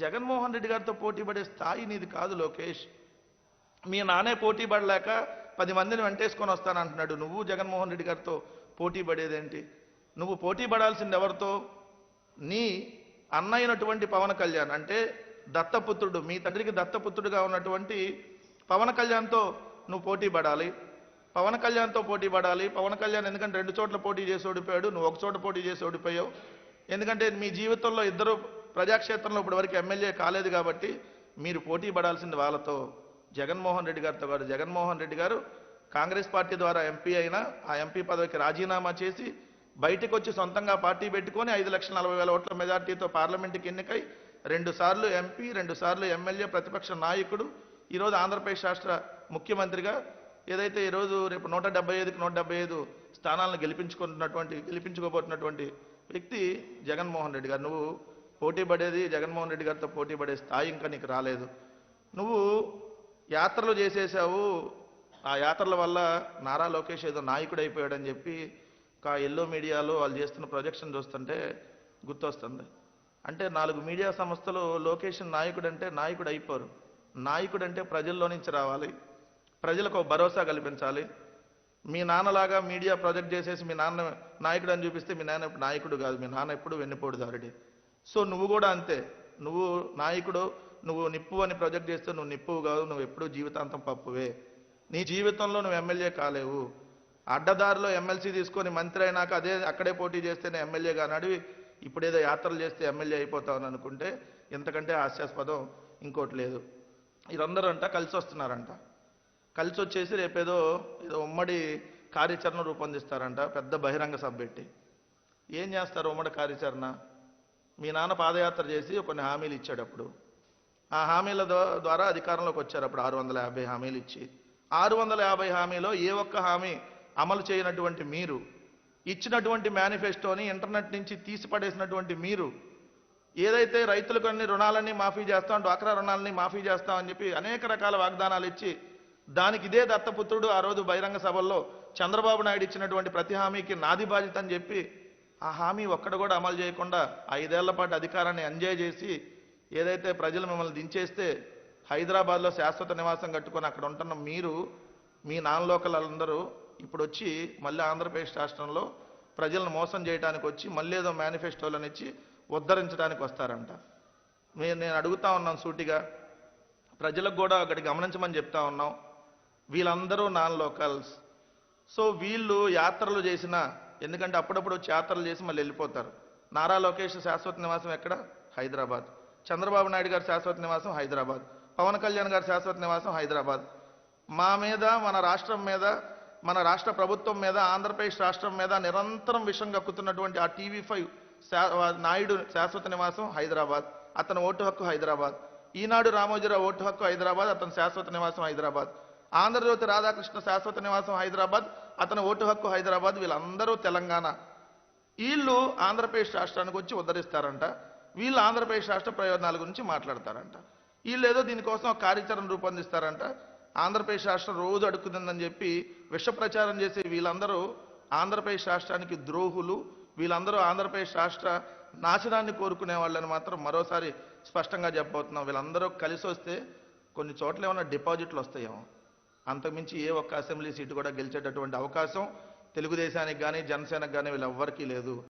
జగన్మోహన్ రెడ్డి గారితో పోటీ పడే స్థాయి నీది కాదు లోకేష్. మీ నానే పోటీ పడలేక పది మందిని వెంటేసుకొని వస్తానంటున్నాడు. నువ్వు జగన్మోహన్ రెడ్డి గారితో పోటీ పడేదేంటి? నువ్వు పోటీ పడాల్సింది ఎవరితో? నీ అన్నయ్యనటువంటి పవన్ కళ్యాణ్. అంటే దత్తపుత్రుడు మీ తండ్రికి దత్తపుత్రుడుగా ఉన్నటువంటి పవన్ కళ్యాణ్తో నువ్వు పోటీ పడాలి. పవన్ కళ్యాణ్తో పోటీ పడాలి. పవన్ కళ్యాణ్ ఎందుకంటే రెండు చోట్ల పోటీ చేసి ఓడిపోయాడు. నువ్వు ఒక చోట పోటీ చేసి ఓడిపోయావు. ఎందుకంటే మీ జీవితంలో ఇద్దరు ప్రజాక్షేత్రంలో ఇప్పటివరకు ఎమ్మెల్యే కాలేదు కాబట్టి మీరు పోటీ పడాల్సింది వాళ్ళతో. జగన్మోహన్ రెడ్డి గారితో కాదు జగన్మోహన్ రెడ్డి గారు కాంగ్రెస్ పార్టీ ద్వారా ఎంపీ అయినా ఆ ఎంపీ పదవికి రాజీనామా చేసి బయటకు వచ్చి సొంతంగా పార్టీ పెట్టుకొని ఐదు లక్షల నలభై వేల ఓట్ల మెజార్టీతో పార్లమెంటుకి ఎన్నికై రెండు సార్లు ఎంపీ రెండు సార్లు ఎమ్మెల్యే ప్రతిపక్ష నాయకుడు ఈరోజు ఆంధ్రప్రదేశ్ రాష్ట్ర ముఖ్యమంత్రిగా ఏదైతే ఈరోజు రేపు నూట డెబ్బై ఐదుకి నూట డెబ్బై ఐదు స్థానాలను గెలిపించుకుంటున్నటువంటి గెలిపించుకోబోతున్నటువంటి వ్యక్తి జగన్మోహన్ రెడ్డి గారు. నువ్వు పోటీ పడేది జగన్మోహన్ రెడ్డి గారితో పోటీ పడే స్థాయి ఇంకా నీకు రాలేదు. నువ్వు యాత్రలు చేసేసావు. ఆ యాత్రల వల్ల నారా లోకేష్ ఏదో నాయకుడు అయిపోయాడని చెప్పి ఒక ఎల్లో మీడియాలో వాళ్ళు చేస్తున్న ప్రొజెక్షన్ చూస్తుంటే గుర్తొస్తుంది. అంటే నాలుగు మీడియా సంస్థలు లోకేష్ నాయకుడు అంటే నాయకుడు అయిపోరు. నాయకుడు అంటే ప్రజల్లో నుంచి రావాలి. ప్రజలకు భరోసా కల్పించాలి. మీ నాన్నలాగా మీడియా ప్రొజెక్ట్ చేసేసి మీ నాన్న నాయకుడు అని చూపిస్తే మీ నాన్న నాయకుడు కాదు. మీ నాన్న ఎప్పుడు వెన్నుపోటుదారుడి సో నువ్వు కూడా అంతే. నువ్వు నాయకుడు నువ్వు నిప్పు అని ప్రొజెక్ట్ చేస్తే నువ్వు నిప్పువు కాదు నువ్వు ఎప్పుడూ జీవితాంతం పప్పువే. నీ జీవితంలో నువ్వు ఎమ్మెల్యే కాలేవు. అడ్డదారిలో ఎమ్మెల్సీ తీసుకొని మంత్రి అయినాక అదే అక్కడే పోటీ చేస్తేనే ఎమ్మెల్యేగా నడివి ఇప్పుడేదో యాత్రలు చేస్తే ఎమ్మెల్యే అయిపోతావని అనుకుంటే ఇంతకంటే హాస్యాస్పదం ఇంకోటి లేదు. వీరందరూ అంట కలిసి వస్తున్నారంట. కలిసి వచ్చేసి రేపేదో ఏదో ఉమ్మడి కార్యాచరణ రూపొందిస్తారంట పెద్ద బహిరంగ సభ పెట్టి. ఏం చేస్తారు ఉమ్మడి కార్యాచరణ? మీ నాన్న పాదయాత్ర చేసి కొన్ని హామీలు ఇచ్చాడు అప్పుడు. ఆ హామీల ద్వారా అధికారంలోకి వచ్చారు అప్పుడు ఆరు వందల యాభై హామీలు ఇచ్చి. ఆరు వందల యాభై హామీలో ఏ ఒక్క హామీ అమలు చేయనటువంటి మీరు ఇచ్చినటువంటి మేనిఫెస్టోని ఇంటర్నెట్ నుంచి తీసిపడేసినటువంటి మీరు ఏదైతే రైతులకు అన్ని రుణాలన్నీ మాఫీ చేస్తాం డ్వాక్రా రుణాలని మాఫీ చేస్తాం అని చెప్పి అనేక రకాల వాగ్దానాలు ఇచ్చి దానికి ఇదే దత్తపుత్రుడు ఆ రోజు బహిరంగ సభల్లో చంద్రబాబు నాయుడు ఇచ్చినటువంటి ప్రతి హామీకి నాది బాధ్యత అని చెప్పి ఆ హామీ ఒక్కడ కూడా అమలు చేయకుండా ఐదేళ్ళ పాటు అధికారాన్ని ఎంజాయ్ చేసి ఏదైతే ప్రజలు మిమ్మల్ని దించేస్తే హైదరాబాద్లో శాశ్వత నివాసం కట్టుకొని అక్కడ ఉంటున్న మీరు మీ నాన్ లోకలందరూ ఇప్పుడు వచ్చి మళ్ళీ ఆంధ్రప్రదేశ్ రాష్ట్రంలో ప్రజలను మోసం చేయడానికి వచ్చి మళ్ళీ ఏదో మేనిఫెస్టోలను ఇచ్చి ఉద్ధరించడానికి వస్తారంట. మే- నేను అడుగుతా ఉన్నాను సూటిగా. ప్రజలకు కూడా ఒకటి గమనించమని చెప్తా ఉన్నాం. వీళ్ళందరూ నాన్ లోకల్స్. సో వీళ్ళు యాత్రలు చేసిన ఎందుకంటే అప్పుడప్పుడు వచ్చి యాత్రలు చేసి మళ్ళీ వెళ్ళిపోతారు. నారా లోకేష్ శాశ్వత నివాసం ఎక్కడ? హైదరాబాద్. చంద్రబాబు నాయుడు గారి శాశ్వత నివాసం హైదరాబాద్. పవన్ కళ్యాణ్ గారి శాశ్వత నివాసం హైదరాబాద్. మా మీద మన రాష్ట్రం మీద మన రాష్ట్ర ప్రభుత్వం మీద ఆంధ్రప్రదేశ్ రాష్ట్రం మీద నిరంతరం విషం కక్కుతున్నటువంటి ఆ టీవీ ఫైవ్ నాయుడు శాశ్వత నివాసం హైదరాబాద్. అతని ఓటు హక్కు హైదరాబాద్. ఈనాడు రామోజీరావు ఓటు హక్కు హైదరాబాద్ అతని శాశ్వత నివాసం హైదరాబాద్. ఆంధ్రజ్యోతి రాధాకృష్ణ శాశ్వత నివాసం హైదరాబాద్. అతని ఓటు హక్కు హైదరాబాద్ వీళ్ళందరూ తెలంగాణ. వీళ్ళు ఆంధ్రప్రదేశ్ రాష్ట్రానికి వచ్చి ఉద్ధరిస్తారంట. వీళ్ళు ఆంధ్రప్రదేశ్ రాష్ట్ర ప్రయోజనాల గురించి మాట్లాడతారంట. వీళ్ళు ఏదో దీనికోసం ఒక కార్యాచరణ రూపొందిస్తారంట. ఆంధ్రప్రదేశ్ రాష్ట్రం రోజు అడుక్కుతుందని చెప్పి విష ప్రచారం చేసే వీళ్ళందరూ ఆంధ్రప్రదేశ్ రాష్ట్రానికి ద్రోహులు. వీళ్ళందరూ ఆంధ్రప్రదేశ్ రాష్ట్ర నాశనాన్ని కోరుకునే వాళ్ళని మాత్రం మరోసారి స్పష్టంగా చెప్పబోతున్నాం. వీళ్ళందరూ కలిసి వస్తే కొన్ని చోట్ల ఏమైనా డిపాజిట్లు వస్తాయేమో. అంతకుమించి ఏ ఒక్క అసెంబ్లీ సీటు కూడా గెలిచేటటువంటి అవకాశం తెలుగుదేశానికి కానీ జనసేనకు కానీ వీళ్ళెవ్వరికీ లేదు.